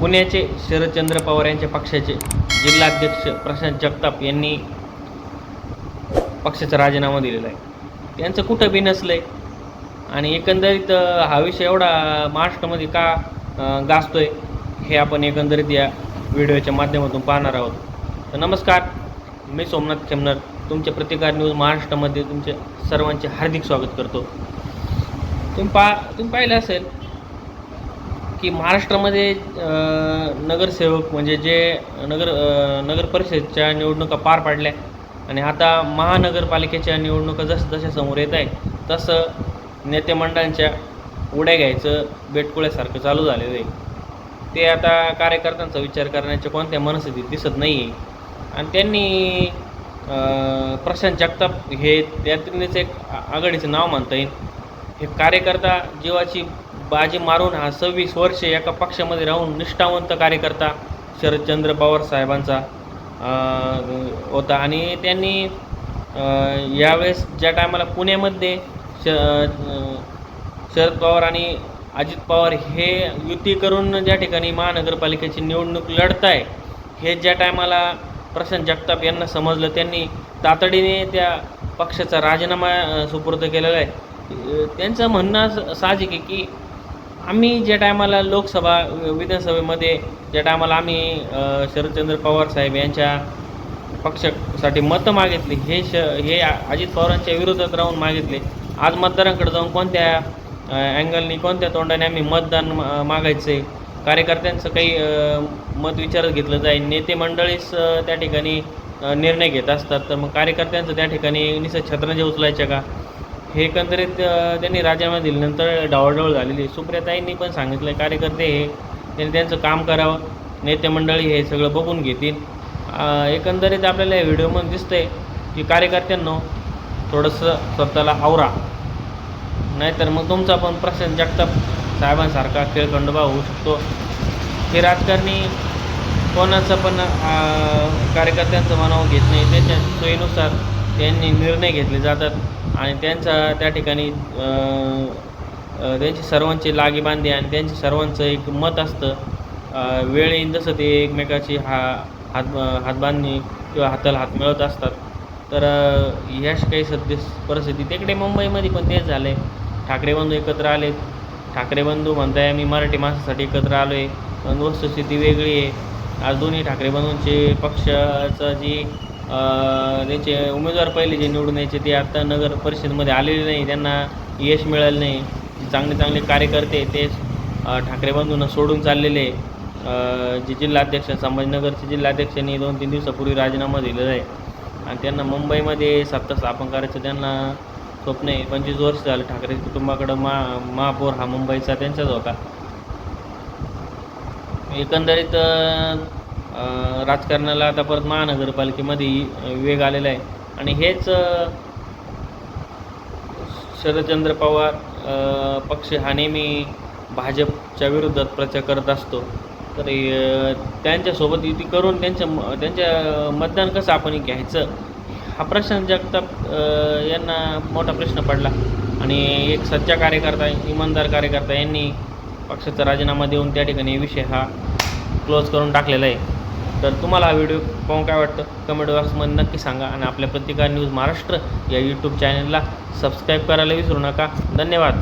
पुण्याचे शरदचंद्र पवार यांच्या पक्षाचे जिल्हाध्यक्ष प्रशांत जगताप यांनी पक्षाचा राजीनामा दिलेला आहे. त्यांचं कुठं बी नसलं आहे आणि एकंदरीत हा विषय एवढा महाराष्ट्रामध्ये का गाजतोय हे आपण एकंदरीत या व्हिडिओच्या माध्यमातून पाहणार आहोत. तर नमस्कार मी सोमनाथ खेमनर. तुमच्या प्रतिकार न्यूज महाराष्ट्रामध्ये तुमचे सर्वांचे हार्दिक स्वागत करतो. तुम्ही पा तुम्ही पाहिलं असेल की महाराष्ट्रामध्ये नगरसेवक म्हणजे जे नगर नगर परिषदच्या निवडणुका पार पाडल्या आणि आता महानगरपालिकेच्या निवडणुका जसं जशा समोर येत आहे तसं नेते मंडळांच्या उड्या घ्यायचं बेटकुळ्यासारखं चालू झालेलं आहे. ते आता कार्यकर्त्यांचा विचार करण्याच्या कोणत्या मनस्थितीत दिसत नाही आहे आणि त्यांनी प्रशांत जगताप हे त्यातूनच एक आघाडीचं नाव मानता येईल. हे कार्यकर्ता जीवाची बाजी मारून हा सव्वीस वर्षे एका पक्षामध्ये राहून निष्ठावंत कार्यकर्ता शरदचंद्र पवार साहेबांचा होता. आणि त्यांनी यावेळेस ज्या टायमाला पुण्यामध्ये श शरद पवार आणि अजित पवार हे युती करून ज्या ठिकाणी महानगरपालिकेची निवडणूक लढत आहे हे ज्या टायमाला प्रशांत जगताप यांना समजलं त्यांनी तातडीने त्या पक्षाचा राजीनामा सुपूर्द केलेला आहे. त्यांचं म्हणणं साहजिक आहे की आम्ही ज्या टायमाला लोकसभा वि- विधानसभेमध्ये ज्या टायमाला आम्ही शरदचंद्र पवार साहेब यांच्या पक्षासाठी मतं मागितली हे श हे अजित पवारांच्या विरोधात राहून मागितले. आज मतदारांकडे जाऊन कोणत्या अँगलनी कोणत्या तोंडाने आम्ही मतदान मागायचे? कार्यकर्त्यांचं काही मत विचारात घेतलं जाईल. नेते मंडळीच त्या ठिकाणी निर्णय घेत असतात. तर मग कार्यकर्त्यांचं त्या ठिकाणी निसर्ग छत्रंजी उचलायच्या का? हे एकंदरीत त्यांनी राजीनामा दिल्यानंतर डावळडवळ झालेली सुप्रियाताईंनी पण सांगितलं कार्यकर्ते हे त्यांनी त्यांचं काम करावं. नेते मंडळी हे सगळं बघून घेतील. एकंदरीत आपल्याला या व्हिडिओमध्ये दिसतंय की कार्यकर्त्यांनो थोडंसं स्वतःला आवरा. नाहीतर मग तुमचा पण प्रशांत जगताप साहेबांसारखा खेळखंडोबा होऊ शकतो. हे राजकारणी कोणाचं पण कार्यकर्त्यांचं मनावर घेत नाही. त्याच्या सोयीनुसार त्यांनी निर्णय घेतले जातात आणि त्यांचा त्या ठिकाणी त्यांची सर्वांची लागीबांधी आणि त्यांची सर्वांचं एक मत असतं. वेळ येईन जसं ते एकमेकाची हा हात हातबांधणी किंवा हाताला हात मिळवत असतात. तर अ, ह्याच काही सद्य परिस्थिती तिकडे मुंबईमध्ये पण तेच झालं आहे ठाकरे बंधू एकत्र आलेत. ठाकरे बंधू म्हणताय आम्ही मराठी माणसासाठी एकत्र आलो आहे पण वस्तुस्थिती वेगळी आहे. आज दोन्ही ठाकरे बंधूंचे पक्षाचं जी त्यांचे उमेदवार पहिले जे निवडून यायचे ते आत्ता नगर परिषदेमध्ये आलेले नाही. त्यांना यश मिळालं नाही. चांगले चांगले कार्यकर्ते तेच ठाकरे बंधूंना सोडून चाललेले जे जिल्हाध्यक्ष संभाजीनगरचे जिल्हाध्यक्षांनी दोन तीन दिवसापूर्वी राजीनामा दिलेला आहे. आणि त्यांना मुंबईमध्ये सत्ता स्थापन करायचं त्यांना स्वप्न आहे. पंचवीस वर्ष झालं ठाकरे कुटुंबाकडं. मा महापौर हा मुंबईचा त्यांचाच होता. एकंदरीत राजकारणाला आता परत महानगरपालिकेमध्ये वेग आलेला आहे. आणि हेच शरदचंद्र पवार पक्ष हा नेहमी भाजपच्या विरोधात प्रचार करत असतो. तर त्यांच्यासोबत युती करून त्यांच्या म- त्यांच्या मतदान कसं आपण घ्यायचं? हा प्रश्न जगताप यांना मोठा प्रश्न पडला. आणि एक सच्चा कार्यकर्ता इमानदार कार्यकर्ता यांनी पक्षाचा राजीनामा देऊन त्या ठिकाणी विषय हा क्लोज करून टाकलेला आहे. तर तुम्हाला हा व्हिडिओ पाहून काय वाटतं? कमेंट बॉक्समध्ये नक्की सांगा आणि आपल्या प्रतिकार न्यूज महाराष्ट्र या यूट्यूब चॅनलला सबस्क्राईब करायला विसरू नका. धन्यवाद.